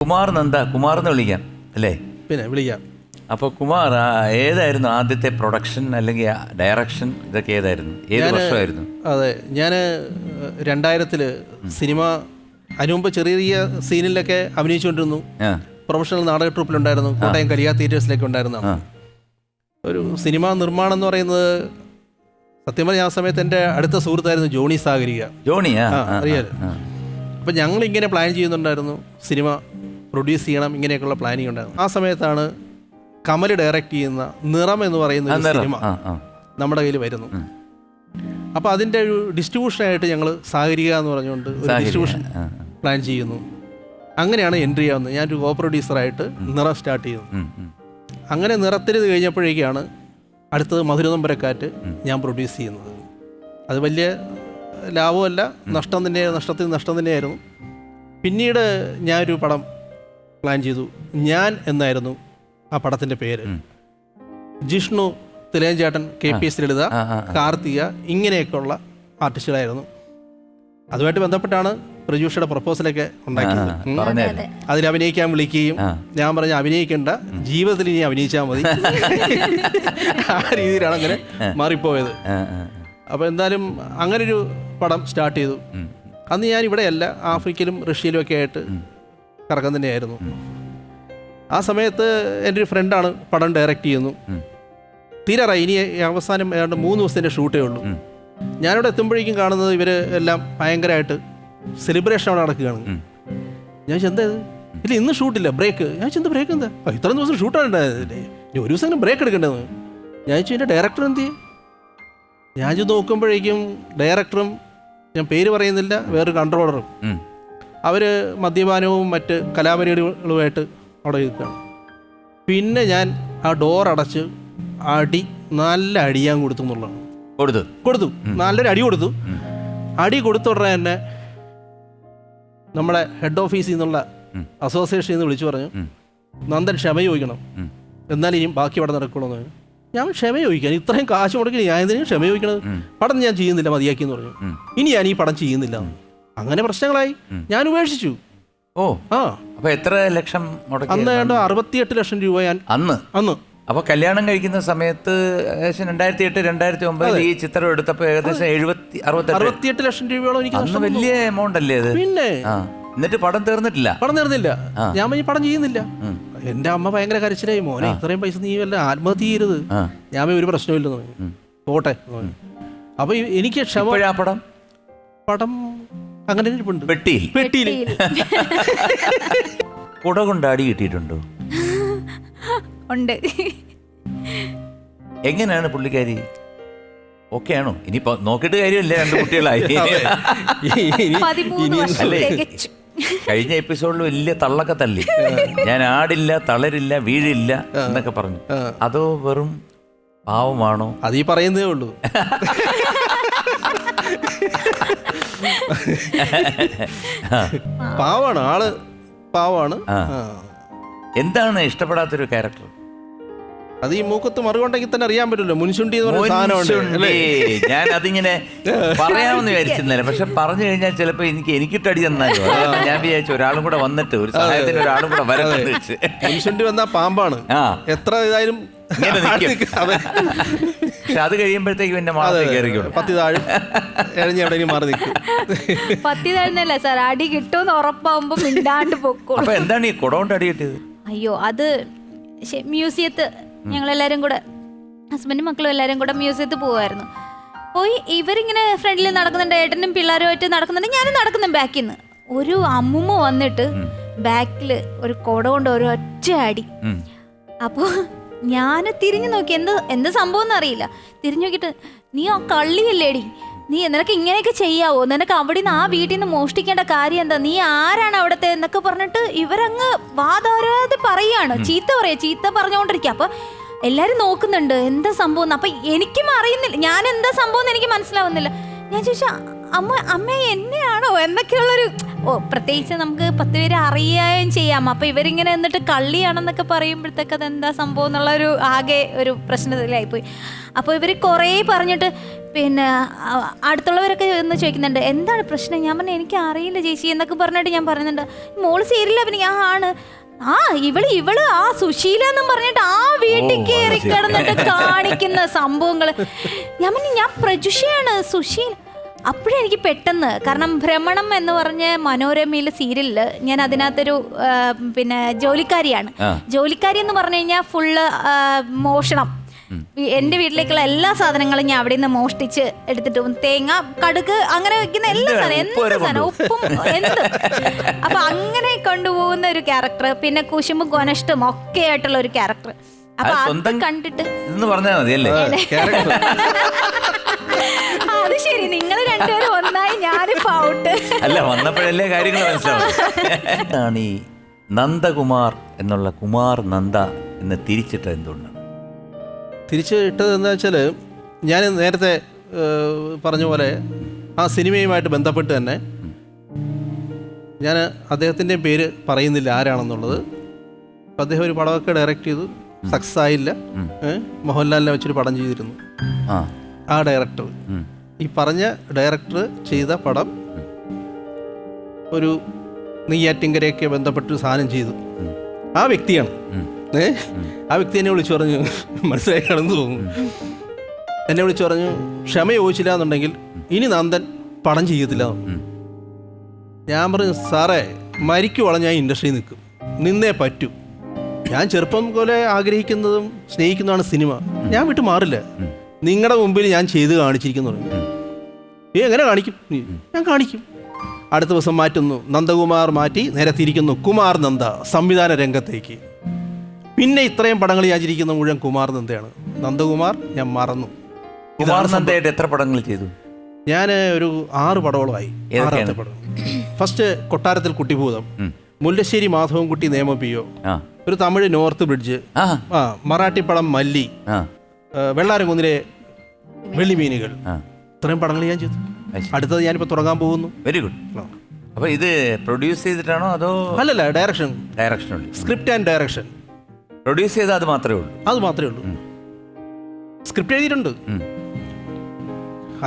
കുമാർ നന്ദ കുമാർ എന്ന് വിളിക്കാം അല്ലേ? പിന്നെ വിളിക്കാം. അപ്പോൾ കുമാർ ആ, ഏതായിരുന്നു ആദ്യത്തെ പ്രൊഡക്ഷൻ അല്ലെങ്കിൽ ഡയറക്ഷൻ ഇതൊക്കെ ഏതായിരുന്നു? ഏത് വർഷമായിരുന്നു? അതെ ഞാൻ രണ്ടായിരത്തിൽ സിനിമ അതിനുമുമ്പ് ചെറിയ ചെറിയ സീനിലൊക്കെ അഭിനയിച്ചുകൊണ്ടിരുന്നു. ആ. പ്രൊഫഷണൽ നാടക ട്രൂപ്പിലുണ്ടായിരുന്നു. കോട്ടയം കലിയ തിയേറ്റേഴ്സിലൊക്കെ ഉണ്ടായിരുന്നു. ഒരു സിനിമാ നിർമ്മാണം എന്ന് പറയുന്നത് സത്യം പറഞ്ഞ ആ സമയത്ത് എന്റെ അടുത്ത സുഹൃത്തായിരുന്നു ജോണി സാഗരിക. ജോണി ആ അറിയാലോ. അപ്പം ഞങ്ങൾ ഇങ്ങനെ പ്ലാൻ ചെയ്യുന്നുണ്ടായിരുന്നു സിനിമ പ്രൊഡ്യൂസ് ചെയ്യണം ഇങ്ങനെയൊക്കെയുള്ള പ്ലാനിങ് ഉണ്ടായിരുന്നു. ആ സമയത്താണ് കമൽ ഡയറക്റ്റ് ചെയ്യുന്ന നിറം എന്ന് പറയുന്ന ഒരു സിനിമ. നമ്മുടെ കയ്യിൽ വരുന്നു. അപ്പോൾ അതിന്റെ ഒരു ഡിസ്ട്രിബ്യൂഷനായിട്ട് ഞങ്ങൾ സാഗരിക എന്ന് പറഞ്ഞുകൊണ്ട് ഒരു ഡിസ്ട്രിബ്യൂഷൻ പ്ലാൻ ചെയ്യുന്നു. അങ്ങനെയാണ് എൻട്രി ആവുന്നത്. ഞാനൊരു കോ പ്രൊഡ്യൂസറായിട്ട് നിറം സ്റ്റാർട്ട് ചെയ്യുന്നു. അങ്ങനെ നിറത്തിൽ കഴിഞ്ഞപ്പോഴേക്കാണ് അടുത്തത് മധുരനമ്പരക്കാറ്റ് ഞാൻ പ്രൊഡ്യൂസ് ചെയ്യുന്നത്. അത് വലിയ ലാഭമല്ല നഷ്ടം തന്നെ നഷ്ടത്തിൽ നഷ്ടം തന്നെയായിരുന്നു. പിന്നീട് ഞാനൊരു പടം പ്ലാൻ ചെയ്തു. ഞാൻ എന്നായിരുന്നു ആ പടത്തിന്റെ പേര്? Jishnu തിലേഞ്ചേട്ടൻ K P S Lalitha. Karthika ഇങ്ങനെയൊക്കെയുള്ള ആർട്ടിസ്റ്റുകളായിരുന്നു. അതുമായിട്ട് ബന്ധപ്പെട്ടാണ് പ്രജൂഷയുടെ പ്രപ്പോസലൊക്കെ ഉണ്ടാക്കിയത്. അതിൽ അഭിനയിക്കാൻ വിളിക്കുകയും ഞാൻ പറഞ്ഞ അഭിനയിക്കേണ്ട ജീവിതത്തിൽ ഇനി അഭിനയിച്ചാൽ മതി. ആ രീതിയിലാണ് അങ്ങനെ മാറിപ്പോയത്. അപ്പോൾ എന്തായാലും അങ്ങനൊരു പടം സ്റ്റാർട്ട് ചെയ്തു. അന്ന് ഞാൻ ഇവിടെയല്ല ആഫ്രിക്കയിലും റഷ്യയിലും ഒക്കെ ആയിട്ട് കറക്കം തന്നെയായിരുന്നു. ആ സമയത്ത് എന്റെ ഒരു ഫ്രണ്ടാണ് പടം ഡയറക്റ്റ് ചെയ്യുന്നു. തീരാറായി ഇനി അവസാനം ഏതാണ്ട് മൂന്ന് ദിവസത്തിന്റെ ഷൂട്ടേ ഉള്ളൂ. ഞാനിവിടെ എത്തുമ്പോഴേക്കും കാണുന്നത് ഇവർ എല്ലാം ഭയങ്കരമായിട്ട് സെലിബ്രേഷൻ അവിടെ നടക്കുകയാണ്. ഞാൻ എന്താ ഇത്? ഇല്ല ഇന്ന് ഷൂട്ടില്ല ബ്രേക്ക് ഞാൻ ചെന്ത് ബ്രേക്ക് എന്താ? ഇത്ര ഇത്രയും ദിവസം ഷൂട്ടാണ് ഉണ്ടായതല്ലേ ഇനി ഒരു ദിവസം ബ്രേക്ക് എടുക്കേണ്ടത്. ഞാൻ ചോദിച്ചു എന്റെ ഡയറക്ടർ എന്ത് ചെയ്യും? ഞാൻ ചെന്ന് നോക്കുമ്പോഴേക്കും ഡയറക്ടറും ഞാൻ പേര് പറയുന്നില്ല വേറൊരു കൺട്രോളറും. അവർ മദ്യപാനവും മറ്റ് കലാപരിപാടികളുമായിട്ട് അവിടെ നിൽക്കുകയാണ് പിന്നെ ഞാൻ ആ ഡോർ അടച്ച് അടി നല്ല അടി ഞാൻ കൊടുത്തു എന്നുള്ളതാണ്. കൊടുത്തു? കൊടുത്തു. നല്ലൊരു അടി കൊടുത്തു. അടി കൊടുത്ത ഉടനെ തന്നെ നമ്മളെ ഹെഡ് ഓഫീസിൽ നിന്നുള്ള. അസോസിയേഷനിൽ നിന്ന് വിളിച്ചു പറഞ്ഞു. നന്ദൻ ക്ഷമ ചോദിക്കണം. എന്നാൽ എന്നാലും ഇനിയും ബാക്കി അവിടെ നടക്കുള്ളൂ എന്ന് ഞാൻ ക്ഷമ ചോദിക്കാൻ ഇത്രയും കാശ് മുടക്കി ഞാൻ എന്തിനും ക്ഷമ ചോദിക്കണത്? പടം ഞാൻ ചെയ്യുന്നില്ല മതിയാക്കി എന്ന് പറഞ്ഞു ഇനി ഞാൻ ഈ പടം ചെയ്യുന്നില്ല എന്ന്. അങ്ങനെ പ്രശ്നങ്ങളായി. ഞാൻ ഉപേക്ഷിച്ചു. ഓ. ആ. അപ്പൊ എത്ര ലക്ഷം മുടക്കി അന്ന് ഏതാണ്ട് അറുപത്തിയെട്ട് ലക്ഷം രൂപ ഞാൻ അന്ന്? അന്ന്. അപ്പൊ കല്യാണം കഴിക്കുന്ന സമയത്ത് ഏകദേശം രണ്ടായിരത്തി എട്ട് രണ്ടായിരത്തി ഒമ്പതിൽ ഈ ചിത്രം എടുത്തപ്പോ ഏകദേശം എഴുപത്തി അറുപത്തെട്ട്. ലക്ഷം രൂപയോളം എനിക്ക് അന്ന് വലിയ എമൗണ്ട് അല്ലേ അത്? പിന്നെ. എന്നിട്ട് പടം തീർന്നിട്ടില്ല? പടം തീർന്നില്ല. ഞാൻ ഈ പടം ചെയ്യുന്നില്ല. എന്റെ അമ്മ ഭയങ്കര കരച്ചിലായി. മോനെ ഇത്രയും പൈസ നീ വല്ല ആത്മഹത്യ ചെയ്യരുത്. ഞാൻ ഒരു പ്രശ്നമില്ലെന്ന് പോട്ടെ. അപ്പൊ എനിക്ക് ക്ഷമ പടം? പടം അങ്ങനെ ഇരിപ്പുണ്ട്. പെട്ടിയിൽ. പെട്ടിയിൽ. കുട കൊണ്ട് അടി കിട്ടിയിട്ടുണ്ടോ? ഉണ്ട്. എങ്ങനെയാണ് പുള്ളിക്കാരി? ഓക്കെ ആണോ ഇനിയിപ്പോ നോക്കിയിട്ട് കാര്യമില്ല രണ്ട് കുട്ടികളായി. അല്ലേ? കഴിഞ്ഞ എപ്പിസോഡിൽ വലിയ തള്ളൊക്കെ തള്ളി. ഞാൻ ആടില്ല തളരില്ല വീഴില്ല എന്നൊക്കെ പറഞ്ഞു. അതോ വെറും പാവമാണോ? അത് ഈ പറയുന്നതേ ഉള്ളൂ. പാവാണ് ആൾ പാവാണ്. ആ. എന്താണ് ഇഷ്ടപ്പെടാത്തൊരു ക്യാരക്ടർ? അത് ഈ മൂക്കത്ത് മറുകൊണ്ടെങ്കിൽ തന്നെ അറിയാൻ പറ്റുമല്ലോ മുൻശുണ്ടി എന്ന് പറയുന്ന സാധനമുണ്ട് അല്ലേ? ഞാൻ അതിങ്ങനെ പറയാമെന്ന് വിചാരിച്ചിരുന്നില്ല. പക്ഷെ പറഞ്ഞു കഴിഞ്ഞാൽ ചിലപ്പോ എനിക്ക് എനിക്കിട്ടടി തന്നാലോ അതുകൊണ്ട് ഞാൻ വിചാരിച്ചു ഒരാളും കൂടെ വന്നിട്ട് ഒരു സഹായത്തിന് ഒരാളും കൂടെ വരാൻ വെച്ച്. മുൻശുണ്ടി വന്ന പാമ്പാണ്. ആ. എത്ര ഇതായാലും ഇങ്ങനെ നിൽക്കും. അതെ. പക്ഷെ അത് കഴിയുമ്പോഴത്തേക്കും എന്റെ മാളത്തിൽ കയറിക്കോളും. പത്തി താഴും. എഴഞ്ഞ് എവിടെയെങ്കിലും മാറി നിൽക്കും. പത്തി തരുന്നല്ല സാർ. അടി കിട്ടുമെന്ന് ഉറപ്പാകുമ്പോ മിണ്ടാണ്ട് പൊക്കോളൂ. അപ്പൊ എന്താണ് ഈ കുട കൊണ്ട് അടി കിട്ടിയത്? അയ്യോ അത് ശ- മ്യൂസിയത്ത് ഞങ്ങളെല്ലാരും കൂടെ ഹസ്ബൻഡും മക്കളും എല്ലാരും കൂടെ മ്യൂസിയത്തിൽ പോവായിരുന്നു. പോയി ഇവരിങ്ങനെ ഫ്രണ്ടിൽ നടക്കുന്നുണ്ട് ഏട്ടനും പിള്ളേരുമായിട്ട് നടക്കുന്നുണ്ട് ഞാനും നടക്കുന്നു ബാക്കിൽ നിന്ന് ഒരു അമ്മുമ്മ വന്നിട്ട് ബാക്കിൽ ഒരു കുട കൊണ്ട് ഒരു ഒറ്റ അടി. ഉം. അപ്പോൾ ഞാൻ തിരിഞ്ഞു നോക്കി. എന്ത് എന്ത് സംഭവം എന്നറിയില്ല. തിരിഞ്ഞു നോക്കിയിട്ട് നീ ആ കള്ളിയല്ലേടി? നീ നിനക്ക് ഇങ്ങനെയൊക്കെ ചെയ്യാവോ? നിനക്ക് അവിടെ നിന്ന് ആ വീട്ടിൽ നിന്ന് മോഷ്ടിക്കേണ്ട കാര്യം എന്താ? നീ ആരാണ് അവിടത്തെ? എന്നൊക്കെ പറഞ്ഞിട്ട് ഇവരങ്ങ് വാദാരാതെ പറയാണ്. ചീത്ത പറയാ. ചീത്ത പറഞ്ഞുകൊണ്ടിരിക്കുക അപ്പൊ എല്ലാരും നോക്കുന്നുണ്ട്. എന്താ സംഭവം. അപ്പൊ എനിക്കും അറിയുന്നില്ല. ഞാൻ എന്താ സംഭവം എന്ന് എനിക്ക് മനസ്സിലാവുന്നില്ല. ഞാൻ ചോദിച്ചാ അമ്മ അമ്മ എന്നെയാണോ? എന്നൊക്കെയുള്ളൊരു ഓ പ്രത്യേകിച്ച് നമുക്ക് പത്ത് പേര് അറിയുകയും ചെയ്യാം. അപ്പൊ ഇവരിങ്ങനെ എന്നിട്ട് കള്ളിയാണെന്നൊക്കെ പറയുമ്പോഴത്തേക്ക് അത് എന്താ സംഭവം എന്നുള്ള ഒരു ആകെ ഒരു പ്രശ്നത്തിലായിപ്പോയി. അപ്പോൾ ഇവർ കുറേ പറഞ്ഞിട്ട് പിന്നെ അടുത്തുള്ളവരൊക്കെ ഒന്ന് ചോദിക്കുന്നുണ്ട് എന്താണ് പ്രശ്നം? ഞാൻ പറഞ്ഞു എനിക്ക് അറിയില്ല ചേച്ചി എന്നൊക്കെ പറഞ്ഞിട്ട് ഞാൻ പറയുന്നുണ്ട് മോൾ സീരിയൽ പിന്നെ ഞാൻ ആണ്. ആ ഇവൾ ഇവൾ ആ സുശീല എന്നും പറഞ്ഞിട്ട് ആ വീട്ടിൽ കയറി കിടന്നിട്ട് കാണിക്കുന്ന സംഭവങ്ങൾ. ഞാൻ പറഞ്ഞു ഞാൻ പ്രജുഷയാണ് സുശീൽ അപ്പോഴേ എനിക്ക് പെട്ടെന്ന്. കാരണം ഭ്രമണം എന്ന് പറഞ്ഞ മനോരമയിലെ സീരിയലിൽ ഞാൻ അതിനകത്തൊരു ആ, പിന്നെ ജോലിക്കാരിയാണ്. ജോലിക്കാരി എന്ന് പറഞ്ഞു കഴിഞ്ഞാൽ ഫുള്ള് മോഷണം. ഈ- എന്റെ വീട്ടിലേക്കുള്ള എല്ലാ സാധനങ്ങളും ഞാൻ അവിടെ നിന്ന് മോഷ്ടിച്ച് എടുത്തിട്ട് പോകും തേങ്ങ കടുക് അങ്ങനെ വെക്കുന്ന എല്ലാ സാധനം ഉപ്പ് എന്ത് വരെ സാധനം ഉപ്പും എന്ത്? അപ്പൊ അങ്ങനെ കൊണ്ടുപോകുന്ന ഒരു ക്യാരക്ടർ പിന്നെ കുശുമ്പും കൊനഷ്ടം ഒക്കെ ആയിട്ടുള്ള ഒരു ക്യാരക്ടർ. അപ്പൊ അത് അത് സ്വന്തം- കണ്ടിട്ട് ഇതെന്ന് പറഞ്ഞാൽ മതി ശരി നിങ്ങൾ രണ്ടുപേരും ഒന്നായി ഞാനിപ്പോ ഔട്ട് അല്ല വന്നപ്പോഴല്ലേ കാര്യങ്ങൾ മനസ്സിലാവും. ഈ നന്ദകുമാർ എന്നുള്ള കുമാർ നന്ദ എന്ന് തിരിച്ചിട്ട എന്തുകൊണ്ടാണ്? തിരിച്ചിട്ടത് എന്താ വെച്ചാൽ ഞാൻ നേരത്തെ പറഞ്ഞ പോലെ ആ സിനിമയുമായിട്ട് ബന്ധപ്പെട്ട് തന്നെ ഞാൻ അദ്ദേഹത്തിന്റെ പേര് പറയുന്നില്ല ആരാണെന്നുള്ളത്. അപ്പം അദ്ദേഹം ഒരു പടമൊക്കെ ഡയറക്റ്റ് ചെയ്തു. സക്സസ് ആയില്ല. മോഹൻലാലിനെ വെച്ചൊരു പടം ചെയ്തിരുന്നു. ആ. ആ ഡയറക്ടർ. ഈ പറഞ്ഞ ഡയറക്ടർ ചെയ്ത പടം ഒരു നെയ്യാറ്റിങ്കരയൊക്കെ ബന്ധപ്പെട്ട് സാധനം ചെയ്തു. ആ വ്യക്തിയാണ്. ഏ ആ വ്യക്തി എന്നെ വിളിച്ചു പറഞ്ഞു. മനസ്സിലായി കടന്നു തോന്നുന്നു എന്നെ വിളിച്ചു പറഞ്ഞു ക്ഷമ ചോദിച്ചില്ല എന്നുണ്ടെങ്കിൽ ഇനി നന്ദൻ പടം ചെയ്യത്തില്ല. ഞാൻ പറഞ്ഞു സാറേ മരിക്കുവോളം ഞാൻ ഇൻഡസ്ട്രിയിൽ നിൽക്കും. നിന്നേ പറ്റൂ. ഞാൻ ചെറുപ്പം പോലെ ആഗ്രഹിക്കുന്നതും സ്നേഹിക്കുന്നതാണ് സിനിമ. ഞാൻ വിട്ടു മാറില്ല. നിങ്ങളുടെ മുമ്പിൽ ഞാൻ ചെയ്ത് കാണിച്ചിരിക്കുന്നു. നീ എങ്ങനെ കാണിക്കും? ഞാൻ കാണിക്കും. അടുത്ത ദിവസം മാറ്റുന്നു. നന്ദകുമാർ മാറ്റി നേരെ തിരിക്കുന്നു. കുമാർ നന്ദ സംവിധാന രംഗത്തേക്ക്. പിന്നെ ഇത്രയും പടങ്ങൾ ഞാൻ ചിരിക്കുന്ന മുഴുവൻ കുമാർ നന്ദയാണ്. നന്ദകുമാർ ഞാൻ മറന്നു. കുമാർ നന്ദയായിട്ട് എത്ര പടങ്ങൾ ചെയ്തു? ഞാൻ ഒരു ആറ് പടവളമായി? ആറാമത്തെ പടം. ഫസ്റ്റ് കൊട്ടാരത്തിൽ കുട്ടിഭൂതം. മുല്ലശ്ശേരി മാധവൻകുട്ടി നിയമപിയോ ആ. ഒരു തമിഴ് നോർത്ത് ബ്രിഡ്ജ്. ആ. മറാഠി പടം മല്ലി. വെള്ളാരംകുന്നിലെ വെള്ളിമീനുകൾ മീനുകൾ. ഇത്രയും പടങ്ങൾ ഞാൻ ചെയ്തു. അടുത്തത് ഞാനിപ്പോൾ തുടങ്ങാൻ പോകുന്നു. വെരി ഗുഡ് അപ്പൊ ഇത് പ്രൊഡ്യൂസ് ചെയ്തിട്ടാണോ അതോ അല്ലല്ല ഡയറക്ഷൻ ഡയറക്ഷൻ ഉണ്ട്. സ്ക്രിപ്റ്റ് ആൻഡ് ഡയറക്ഷൻ പ്രൊഡ്യൂസ് ചെയ്താൽ അത് മാത്രമേ ഉള്ളൂ. അത് മാത്രമേ ഉള്ളൂ. സ്ക്രിപ്റ്റ് എഴുതിയിട്ടുണ്ട്.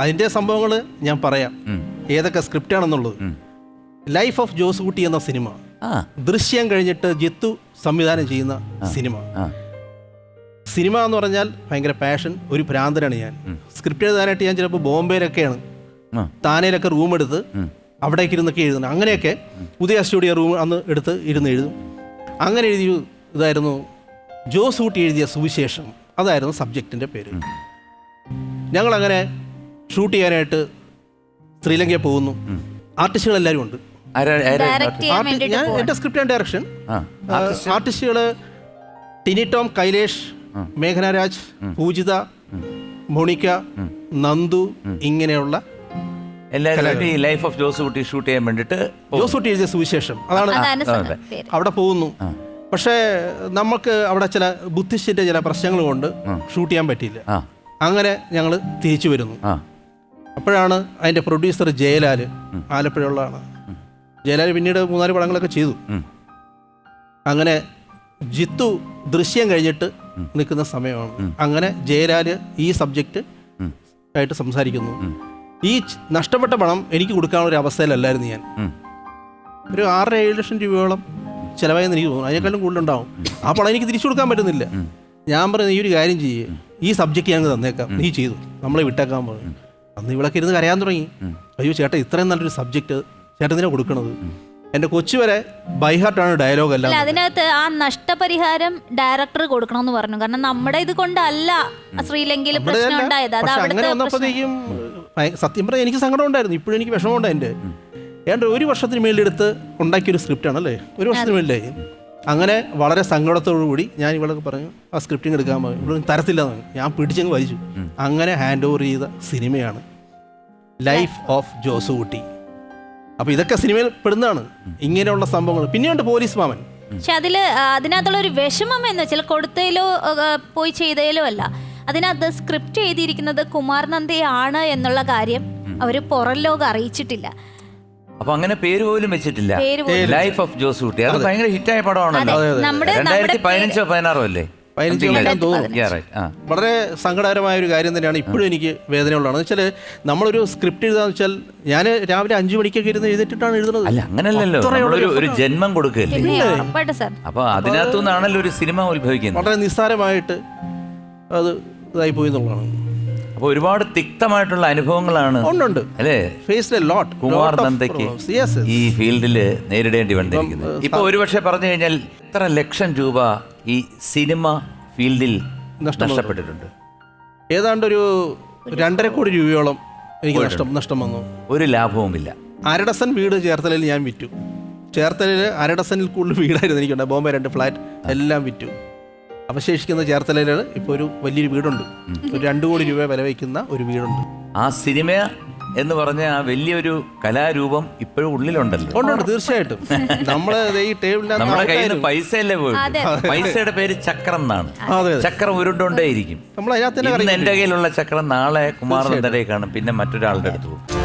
അതിന്റെ അതിന്റെ സംഭവങ്ങൾ ഞാൻ പറയാം. ഏതൊക്കെ സ്ക്രിപ്റ്റ് ആണെന്നുള്ളത്. ലൈഫ് ഓഫ് ജോസ് കുട്ടി എന്ന സിനിമ. ദൃശ്യം കഴിഞ്ഞിട്ട് ജിത്തു സംവിധാനം ചെയ്യുന്ന സിനിമ. സിനിമ എന്ന് പറഞ്ഞാൽ ഭയങ്കര പാഷൻ ഒരു ഭ്രാന്തനാണ് ഞാൻ. സ്ക്രിപ്റ്റ് എഴുതാനായിട്ട് ഞാൻ ചിലപ്പോൾ ബോംബെയിലൊക്കെയാണ്. താനേലൊക്കെ താനയിലൊക്കെ റൂം എടുത്ത്. അവിടേക്ക് ഇരുന്നൊക്കെ എഴുതുന്നത്. അങ്ങനെയൊക്കെ പുതിയ സ്റ്റുഡിയോ റൂം അന്ന് എടുത്ത് ഇരുന്ന് എഴുതും. അങ്ങനെ എഴുതിയ ഇതായിരുന്നു ജോസ് ഊട്ടി എഴുതിയ സുവിശേഷം. അതായിരുന്നു സബ്ജക്റ്റിന്റെ പേര്. ഞങ്ങളങ്ങനെ ഷൂട്ട് ചെയ്യാനായിട്ട് ശ്രീലങ്കയിൽ പോകുന്നു. ആർട്ടിസ്റ്റുകളെല്ലാവരും ഉണ്ട്. ഞാൻ എന്റെ സ്ക്രിപ്റ്റ് ആൻഡ് ഡയറക്ഷൻ ആ ആർട്ടിസ്റ്റുകൾ ടിനി ടോം കൈലേഷ് മേഘന രാജ് പൂജിത മോണിക്ക നന്ദു ഇങ്ങനെയുള്ള എല്ലാവരും ഈ ലൈഫ് ഓഫ് ജോസ് കുട്ടി ഷൂട്ട് ചെയ്യാൻ വേണ്ടിട്ട് ജോസ് ഊട്ടി എഴുതിയ സുവിശേഷം. അതാണ് അവിടെ പോകുന്നു. പക്ഷേ നമുക്ക് അവിടെ ചില ബുദ്ധിസ്റ്റിന്റെ ചില പ്രശ്നങ്ങൾ കൊണ്ട് ഷൂട്ട് ചെയ്യാൻ പറ്റിയില്ല. അങ്ങനെ ഞങ്ങൾ തിരിച്ചു വരുന്നു. അപ്പോഴാണ് അതിന്റെ പ്രൊഡ്യൂസർ ജയലാൽ ആലപ്പുഴയുള്ളതാണ് ജയലാൽ പിന്നീട് മൂന്നാൽ പടങ്ങളൊക്കെ ചെയ്തു. അങ്ങനെ ജിത്തു ദൃശ്യം കഴിഞ്ഞിട്ട് നിൽക്കുന്ന സമയമാണ്. അങ്ങനെ ജയലാൽ ഈ സബ്ജക്റ്റ് ആയിട്ട് സംസാരിക്കുന്നു. ഈ നഷ്ടപ്പെട്ട പണം എനിക്ക് കൊടുക്കാനുള്ള ഒരു അവസ്ഥയിലല്ലായിരുന്നു ഞാൻ. ഒരു ആറര ഏഴ് ലക്ഷം രൂപയോളം ചിലവായെന്ന് എനിക്ക് തോന്നുന്നു. അതിനേക്കാളും കൂടുതലുണ്ടാവും. ആ പണം എനിക്ക് തിരിച്ചു കൊടുക്കാൻ പറ്റുന്നില്ല. ഞാൻ പറയുന്നത് ഈ ഒരു കാര്യം ചെയ്യേ. ഈ സബ്ജക്റ്റ് ഞങ്ങൾക്ക് തന്നേക്കാം. നീ ചെയ്തു. നമ്മളെ വിട്ടേക്കാൻ പറഞ്ഞു. അന്ന് ഇവളൊക്കെ ഇരുന്ന് കരയാൻ തുടങ്ങി. അയ്യോ ചേട്ടാ ഇത്രയും നല്ലൊരു സബ്ജക്റ്റ് ചേട്ടൻ കൊടുക്കണത്? എന്റെ കൊച്ചു വരെ ബൈഹാർട്ടാണ് ഡയലോഗ് എല്ലാം അല്ല അതിനകത്ത് ആ നഷ്ടപരിഹാരം ഡയറക്ടർ കൊടുക്കണമെന്ന് പറഞ്ഞു. കാരണം നമ്മുടെ ഇത് കൊണ്ടല്ല ശ്രീലങ്കയിൽ പ്രശ്നം ഉണ്ടായത്. അത് പക്ഷെ അങ്ങനെ വന്നപ്പോഴത്തേക്കും സത്യം പറഞ്ഞാൽ എനിക്ക് സങ്കടം ഉണ്ടായിരുന്നു. ഇപ്പോഴും എനിക്ക് വിഷമമുണ്ട് എന്റെ ഏതാണ്ട് ഒരു വർഷത്തിന് മേളിലെടുത്ത് ഉണ്ടാക്കിയൊരു സ്ക്രിപ്റ്റാണ് അല്ലേ ഒരു വർഷത്തിന് മേളിലായി അങ്ങനെ വളരെ സങ്കടത്തോടു കൂടി ഞാൻ ഇവളൊക്കെ പറഞ്ഞു ആ സ്ക്രിപ്റ്റിംഗ് എടുക്കാൻ പോയി ഇവിടെ തരത്തില്ല എന്ന് ഞാൻ പിടിച്ചങ്ങ് വായിച്ചു. അങ്ങനെ ഹാൻഡ് ഓവർ ചെയ്ത സിനിമയാണ് ലൈഫ് ഓഫ് ജോസ് കുട്ടി അപ്പോൾ ഇതൊക്കെ സിനിമയിൽ പെടുന്നതാണ്. ഇങ്ങനെയുള്ള സംഭവങ്ങൾ. പിന്നെയുണ്ട് പോലീസ് മാമൻ. പക്ഷെ അതിൽ അതിനകത്തുള്ള ഒരു വിഷമം എന്ന് വെച്ചാൽ കൊടുത്തതിലോ പോയി ചെയ്തതിലോ അല്ല. അതിനകത്ത് സ്ക്രിപ്റ്റ് എഴുതിയിരിക്കുന്നത് കുമാർ നന്ദയാണ് എന്നുള്ള കാര്യം അവർ പുറം ലോകം അറിയിച്ചിട്ടില്ല. അപ്പൊ അങ്ങനെ പേര് പോലും വെച്ചിട്ടില്ല. ലൈഫ് ഓഫ് ജോസ് കുട്ടി അത് ഭയങ്കര ഹിറ്റായ പടമാണല്ലോ. രണ്ടായിരത്തി പതിനഞ്ചോ പതിനാറോ അല്ലേ? പതിനഞ്ച് തോന്നും. വളരെ സങ്കടകരമായ ഒരു കാര്യം തന്നെയാണ് ഇപ്പോഴും എനിക്ക് വേദനയുള്ളതാണ് വെച്ചാൽ നമ്മളൊരു സ്ക്രിപ്റ്റ് എഴുതാന്ന് വെച്ചാൽ ഞാൻ രാവിലെ അഞ്ചു മണിക്കൊക്കെ ഇരുന്ന് എഴുതിയിട്ടാണ് എഴുതുന്നത്. അല്ല അങ്ങനല്ലല്ലോ. ഒരു ജന്മം സാർ. അപ്പൊ അതിനകത്തു നിന്നാണല്ലോ ഒരു സിനിമ ഉത്ഭവിക്കുന്നത്. വളരെ നിസ്സാരമായിട്ട് അത് ഇതായി പോയി എന്നുള്ളതാണ്. അപ്പൊ ഒരുപാട് തിക്തമായിട്ടുള്ള അനുഭവങ്ങളാണ് ഉണ്ട് അല്ലേ? ഫേസ്ഡ് എ ലോട്ട് കുമാർ നന്ദയ്ക്ക് യെസ് ഈ ഫീൽഡിൽ നേരിടേണ്ടി വന്നിരിക്കുന്നത് ഇപ്പൊ ഒരുപക്ഷെ പറഞ്ഞു കഴിഞ്ഞാൽ ഇത്ര ലക്ഷം രൂപ ഈ സിനിമ ഫീൽഡിൽ നഷ്ടപ്പെട്ടിട്ടുണ്ട്. ഏതാണ്ട് ഒരു രണ്ടര കോടി രൂപയോളം എനിക്ക് നഷ്ടം നഷ്ടം വന്നു. ഒരു ലാഭവുമില്ല. അരടസൻ വീട് ചേർത്തലയിൽ ഞാൻ വിറ്റു. ചേർത്തലയിൽ അരഡസനിൽ കൂടുതൽ വീടായിരുന്നു എനിക്കുണ്ട്. ബോംബെ രണ്ട് ഫ്ലാറ്റ് എല്ലാം വിറ്റു. അവശേഷിക്കുന്ന ചേർത്തലയിൽ ഇപ്പോൾ ഒരു വലിയൊരു വീടുണ്ട്. ഒരു രണ്ട് കോടി രൂപ വില വയ്ക്കുന്ന ഒരു വീടുണ്ട്. ആ സിനിമ എന്ന് പറഞ്ഞ ആ വലിയൊരു കലാരൂപം ഇപ്പോഴും ഉള്ളിലുണ്ടല്ലോ. തീർച്ചയായിട്ടും. നമ്മൾ ഈ ടേബിളിനകത്ത് നമ്മുടെ കയ്യിൽ നിന്ന് അല്ലേ അതെ. പൈസയുടെ പേര് ചക്രം എന്നാണ്. അതെ ചക്രം ഉരുണ്ടോണ്ടേയിരിക്കും നമ്മൾ അതിനകത്ത് തന്നെ ഇന്ന് കറങ്ങി എന്റെ കയ്യിലുള്ള ചക്രം നാളെ കുമാരനന്ദരെ കാണും. പിന്നെ മറ്റൊരാളുടെ അടുത്ത് പോകും.